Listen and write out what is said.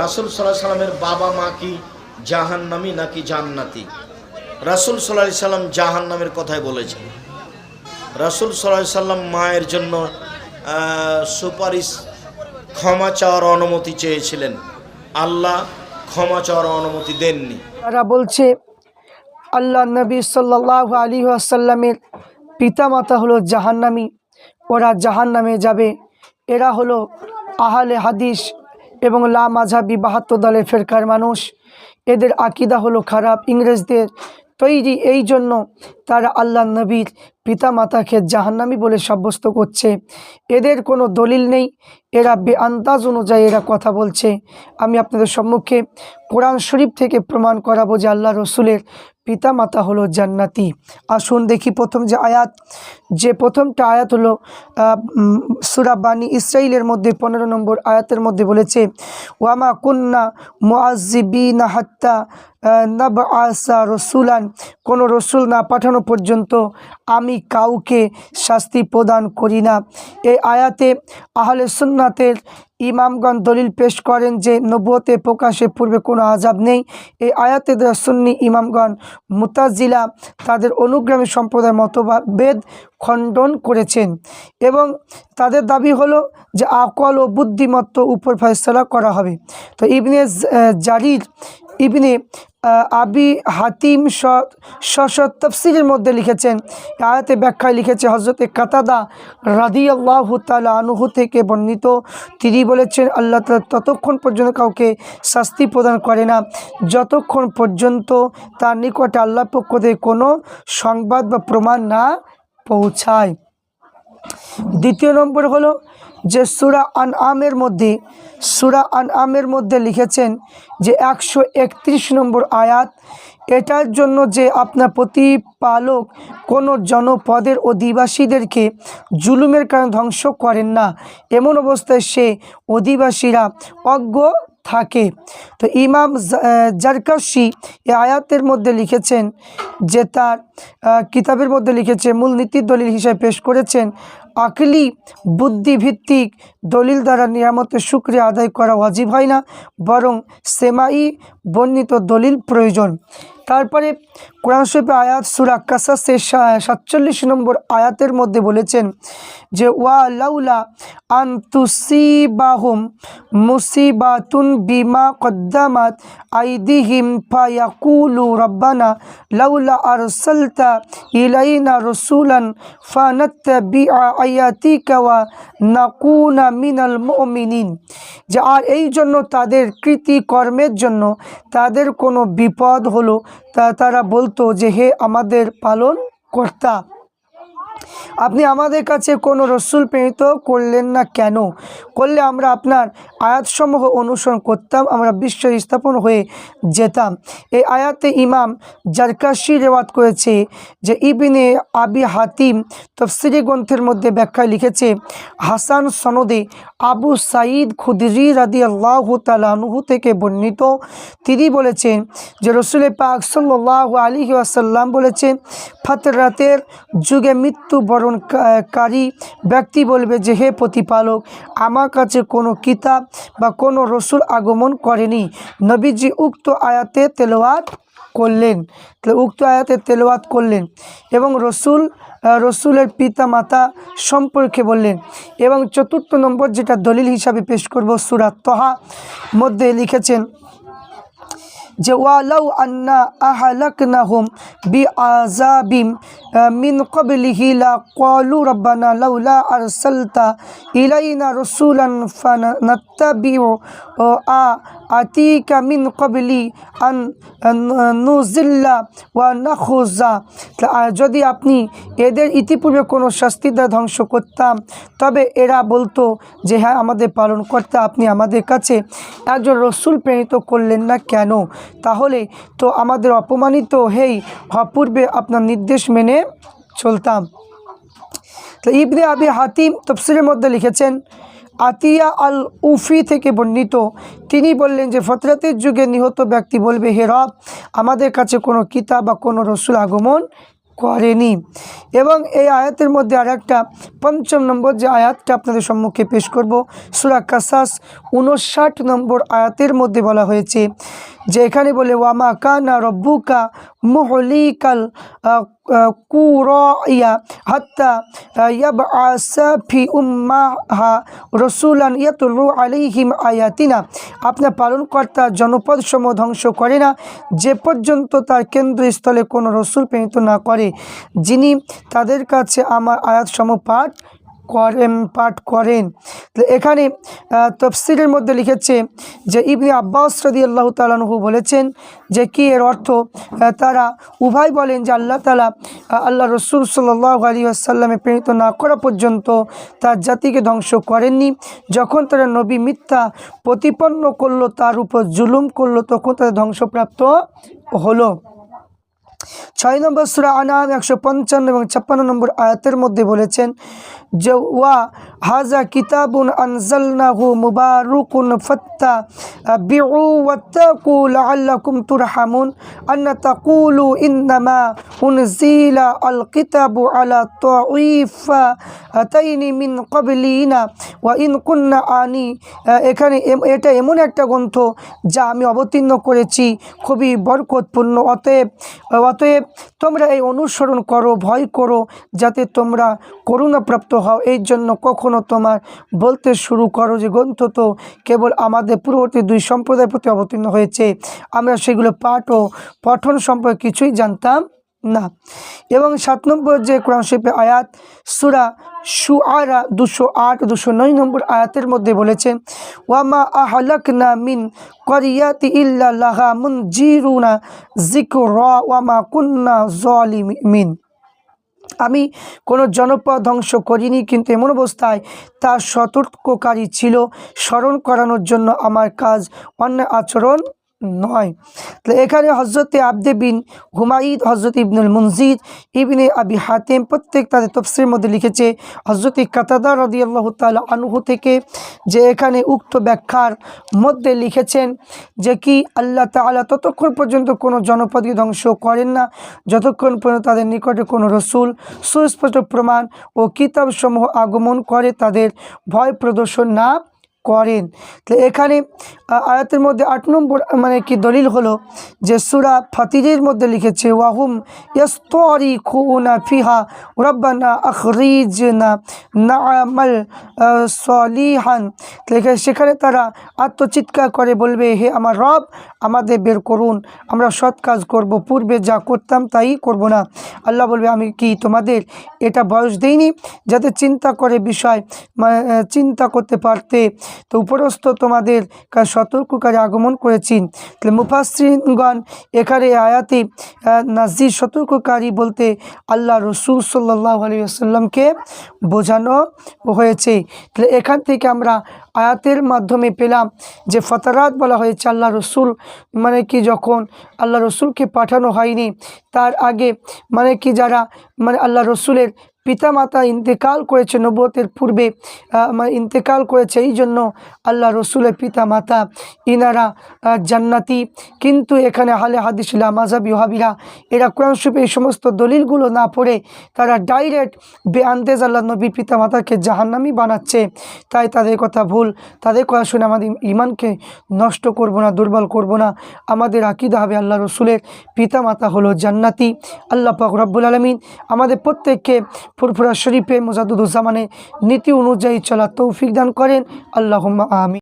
রাসুল সাল্লাহ সাল্লামের বাবা মা কি জাহান্নামি নাকি জান্নাতি? রাসুল সাল্লাহ সাল্লাম জাহান্নামের কথাই বলেছেন। রাসুল সাল্লাহ সাল্লাম মায়ের জন্য সুপারিশ, ক্ষমা চাওয়ার অনুমতি চেয়েছিলেন। আল্লাহ ক্ষমা চাওয়ার অনুমতি দেননি। তারা বলছে, আল্লাহ নবী সাল্লাহ আলী আসাল্লামের পিতামাতা হলো জাহান্নামী। ওরা জাহান্নামে যাবে। এরা হলো আহলে হাদিস এবং লা মাঝাবি বাহাত্তর দলের ফেরকার মানুষ। এদের আকিদা হলো খারাপ ইংরেজদের। তৈরি এই জন্য তারা আল্লাহ নবীর পিতামাতাকে জাহান্নামী বলে সাব্যস্ত করছে। এদের কোনো দলিল নেই। এরা বেআন্দাজ অনুযায়ী এরা কথা বলছে। আমি আপনাদের সম্মুখে কোরআন শরীফ থেকে প্রমাণ করাবো যে আল্লাহ রসুলের পিতামাতা হলো জান্নাতি। আসুন দেখি প্রথম যে আয়াত। যে প্রথমটা আয়াত হলো সুরা বানী ইসরাইলের মধ্যে পনেরো নম্বর আয়াতের মধ্যে বলেছে, ওয়ামা কুন্না মুআজিবিনা হাত্তা নব আসা রসুলান। কোনো রসুল না পাঠানো পর্যন্ত আমি কাউকে শাস্তি প্রদান করি না। এই আয়াতে আহলে সুন্নাতের ইমামগণ দলিল পেশ করেন যে নবুয়তে প্রকাশে পূর্বে কোনো আজাব নেই। এই আয়াতে সুন্নি ইমামগণ মুতাজিলা তাদের অনুগ্রামী সম্প্রদায় মতভেদ খণ্ডন করেছেন এবং তাদের দাবি হলো যে, আকল ও বুদ্ধিমত্ত উপর ফয়সলা করা হবে। তো ইবনে জারির ইবনে আবি হাতিম শ তফসিলের মধ্যে লিখেছেন, আয়াতে ব্যাখ্যায় লিখেছে হজরতে কাতাদা রাদি আল্লাহ তালা আনুহু থেকে বর্ণিত। তিনি বলেছেন, আল্লাহ তালা ততক্ষণ পর্যন্ত কাউকে শাস্তি প্রদান করে না। যতক্ষণ পর্যন্ত তার নিকটে আল্লাহ পক্ষ থেকে কোনো সংবাদ বা প্রমাণ না পৌঁছায়। দ্বিতীয় নম্বর হলো যে সুরা আন আমের মধ্যে, সুরা আন আমের মধ্যে লিখেছেন যে একশো একত্রিশ নম্বর আয়াত, এটার জন্য যে আপনার প্রতিপালক কোনো জনপদের অধিবাসীদেরকে জুলুমের কারণে ধ্বংস করেন না। এমন অবস্থায় সে অধিবাসীরা অজ্ঞ থাকে। তো ইমাম জারকাশি এ আয়াতের মধ্যে লিখেছেন যে তার কিতাবের মধ্যে লিখেছে মূল নীতির দলিল হিসেবে পেশ করেছেন আকলি বুদ্ধিভিত্তিক দলিল দ্বারা নিয়ামতের শুক্রিয়া আদায় করা অজীব হয় না, বরং সেমাই বর্ণিত দলিল প্রয়োজন। তারপরে কোরআন শরীফে আয়াত সুরা কাসাসের সাতচল্লিশ নম্বর আয়াতের মধ্যে বলেছেন যে, ওয়া লাউলা আন তুসিবাহুম মুসিবাতুন বিমা কদ্দামাত আইদিহিম ফায়াকুলু রব্বানা লাউলা আর আরসালতা ইলাইনা রসুলান ফানাত্তাবিআ আয়াতিকা ওয়া নাকুনা মিনাল মুমিনিন। যে, আর এই জন্য তাদের কৃতি কর্মের জন্য তাদের কোনো বিপদ হলো তা তারা বলতো যে হে আমাদের পালন কর্তা আপনি আমাদের কাছে কোনো রসুল প্রেরিত করলেন না কেন? করলে আমরা আপনার আয়াতসমূহ অনুসরণ করতাম, আমরা বিশ্ব স্থাপন হয়ে যেতাম। এই আয়াতে ইমাম জারকাশি রেওয়াত করেছে যে ইবিনে আবি হাতিম তফসিরি গ্রন্থের মধ্যে ব্যাখ্যায় লিখেছে, হাসান সনদে আবু সাঈদ খুদরি রাদি আল্লাহ তালাহু থেকে বর্ণিত। তিনি বলেছেন যে রসুল পাক সাল্লাহ আলী আসাল্লাম বলেছেন, ফাতরাতের যুগে মৃত্যুবরণকারী ব্যক্তি বলবে যে, হে প্রতিপালক, আমার কাছে কোনো কিতাব বা কোনো রসুল আগমন করেনি। নবীজি উক্ত আয়াতে তেলাওয়াত করলেন। উক্ত আয়াতে তেলাওয়াত করলেন এবং রসুল রসুলের পিতা মাতা সম্পর্কে বললেন। এবং চতুর্থ নম্বর যেটা দলিল হিসাবে পেশ করব সুরাত তহা মধ্যে লিখেছেন যে ওয়ালাউ আন্না আহালাকনাহুম বি আযাবিম মিন ক্বাবলিহি লা ক্বালু রাব্বানা লাউলা আরসালতা ইলাইনা রাসূলান ফানাত্তাবিউ আ আতিকা মিন ক্বাবলি আন নুজিল্লা ওয়া নাখুজা। যদি আপনি এদের ইতিপূর্বে কোনো শাস্তি ধ্বংস করতাম, তবে এরা বলতো যে হ্যাঁ আমাদের পালন করতে আপনি আমাদের কাছে একজন রসুল প্রেরিত করলেন না কেন? তাহলে তো আমাদের অপমানিত হেই অপূর্বে আপনার নির্দেশ মেনে চলতাম। তো, ইবনে আবি হাতিম তফসিরের মধ্যে লিখেছেন আতিয়া আল উফি থেকে বর্ণিত। তিনি বললেন যে, ফতরাতের যুগে নিহত ব্যক্তি বলবে, হে রব, আমাদের কাছে কোনো কিতাব বা কোনো রসুল আগমন করেনি। এবং এই আয়াতের মধ্যে আর একটা পঞ্চম নম্বর যে আয়াতটা আপনাদের সম্মুখে পেশ করব, সুরা কাসাস উনষাট নম্বর আয়াতের মধ্যে বলা হয়েছে যে এখানে বলে ওয়ামা কানা রব্বুকা মুহলিকাল কুরিয়া হাত্তা ইয়াবআসা ফি উম্মাহা রসুলান ইয়াতুলু আলাইহিম আয়াতিনা। আপনার পালনকর্তা জনপদ সমূহ ধ্বংস করে না, যে পর্যন্ত তার কেন্দ্রস্থলে কোনো রসুল প্রেরিত না করে, যিনি তাদের কাছে আমার আয়াতসমূহ পাঠ করেন, পাঠ করেন। এখানে তফসিরের মধ্যে লিখেছে যে, ইবনে আব্বাস রদি আল্লাহ তালানহু বলেছেন যে, কি এর অর্থ? তারা উভয় বলেন যে, আল্লাহ তালা আল্লাহ রসুল সাল্লাহ আলী আসাল্লামে প্রেরিত না করা পর্যন্ত তার জাতিকে ধ্বংস করেননি। যখন তারা নবী মিথ্যা প্রতিপন্ন করল, তার উপর জুলুম করল, তখন তাদের ধ্বংসপ্রাপ্ত হলো। ছয় নম্বর সুরা আনাম একশো পঞ্চান্ন এবং ছাপ্পান্ন নম্বর আয়াতের মধ্যে বলেছেন যে ওয়া হাজা কিতাবুন আনজালনাহু মুবারুকুন ফাত্তা বিউ ওয়াত্তাকু লাআল্লাকুম তুরহামুন। আন্না তাকুলু, ইন্নামা উনজিলা আল কিতাবু আলা তাইনি মিন ক্বাবলিনা ওয়া ইন কুন্না আনি। এখানে এটা এমন একটা গ্রন্থ যা আমি অবতীর্ণ করেছি, খুবই বরকতপূর্ণ। অতএব অতএব তোমরা এই অনুসরণ করো, ভয় করো, যাতে তোমরা করুণাপ্রাপ্ত হও। এই জন্য কখনো তোমার বলতে শুরু করো যে, গ্রন্থ তো কেবল আমাদের পূর্ববর্তী দুই সম্প্রদায়ের প্রতি অবতীর্ণ হয়েছে। আমরা সেগুলো পাঠ ও পঠন সম্পর্কে কিছুই জানতাম না। এবং সাত নম্বর যে কোরআন শরীফের আয়াত, সুরা সুআরা দুশো আট, দুশো নয় নম্বর আয়াতের মধ্যে বলেছেন ওয়ামা আহলাক না মিন করিয়াতি ইল্লা লাহা মুন জিরুনা জিকর ওয়ামা কুন্না জলিমিন আমি কোনো জনপদ ধ্বংস করিনি, কিন্তু এমন অবস্থায় তার সতর্ককারী ছিল। স্মরণ করানোর জন্য আমার কাজ অন্য আচরণ নয়। তো এখানে হজরতে আবদে বিন হুমায়ুদ হজরত ইবনুল মুনজির, ইবনে আবি হাতেম প্রত্যেক তাদের তফসির মধ্যে লিখেছে হজরত কাতাদা রদি আল্লাহ তাল আনুহু থেকে যে এখানে উক্ত ব্যাখ্যার মধ্যে লিখেছেন যে কি আল্লাহ তাআলা ততক্ষণ পর্যন্ত কোনো জনপদকে ধ্বংস করেন না, যতক্ষণ পর্যন্ত তাদের নিকটে কোনো রসুল, সুস্পষ্ট প্রমাণ ও কিতাবসমূহ আগমন করে তাদের ভয় প্রদর্শন না করেন। তো এখানে আয়াতের মধ্যে আট নম্বর মানে কি দলিল হলো যে সুরা ফাতিরের মধ্যে লিখেছে ওয়াহুম ইয়াস্তরি খুনা ফিহা রব্বানা আখরিজনা নাআমাল আহ, সলিহান। তো সেখানে তারা আত্মচিৎকার করে বলবে হে আমার রব আমাদের বের করুন। আমরা সৎ কাজ করব পূর্বে যা করতাম তাই করব না। আল্লাহ বলবে আমি কি তোমাদের এটা বয়স দেইনি? যাতে চিন্তা করে বিষয় মানে চিন্তা করতে পারতে। তো উপরস্থ তোমাদের সতর্ককারী আগমন করেছি। তাহলে মুফাসরিনগণ এখানে আয়াতি নাজির সতর্ককারী বলতে আল্লাহ রসুল সাল্লাহ আলী বোঝানো হয়েছে। তাহলে এখান থেকে আমরা আয়াতের মাধ্যমে পেলাম যে ফতারাত বলা হয়েছে আল্লাহ রসুল মানে কি যখন আল্লাহ রসুলকে পাঠানো হয়নি তার আগে মানে কি যারা মানে আল্লাহ রসুলের পিতামাতা ইন্তেকাল করেছে নবতের পূর্বে মানে ইন্তেকাল করেছে এই জন্য আল্লাহ রসুলের পিতামাতা ইনারা আহ, জান্নাতি। কিন্তু এখানে হালে হাদিসিলা মাজাবি হাবিরা এরা কোরআন শরীফে এই সমস্ত দলিলগুলো না পড়ে তারা ডাইরেক্ট বে বেআন্তেজ আল্লাহ নবীর পিতামাতাকে জাহান্নামি বানাচ্ছে। তাই তাদের কথা ভুল তাদের কথা শুনে আমাদের ইমানকে নষ্ট করব না, দুর্বল করব না। আমাদের আকিদা হবে আল্লাহ রসুলের পিতা মাতা হলো জান্নাতি। আল্লাহ পাক রব্বুল আলমিন আমাদের প্রত্যেককে ফুরফুরা শরীফে মুজাদুদ্দুজ্জামানের নীতি অনুযায়ী চলা তৌফিক দান করেন। আল্লাহ আমি